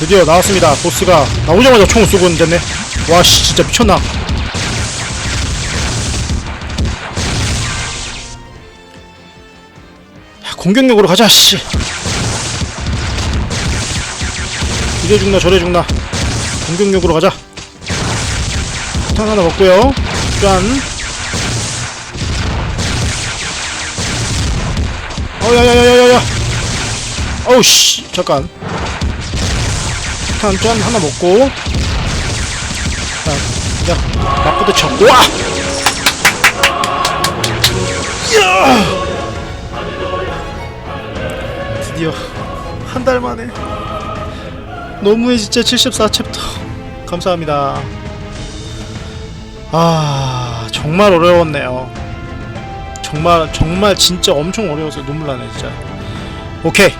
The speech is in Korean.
드디어 나왔습니다. 보스가 나오자마자 총을 쏘고 있는데 와씨 진짜 미쳤나? 야, 공격력으로 가자 씨. 이래 죽나 저래 죽나 공격력으로 가자. 탄 하나 먹고요. 짠. 어야야야야야야. 어우 씨 잠깐. 일단 짠 하나 먹고. 자, 야 맞부대 쳐 와! 야! 드디어 한 달 만에 너무해 진짜 74챕터. 감사합니다. 아 정말 어려웠네요. 정말 정말 진짜 엄청 어려워서 눈물 나네 진짜. 오케이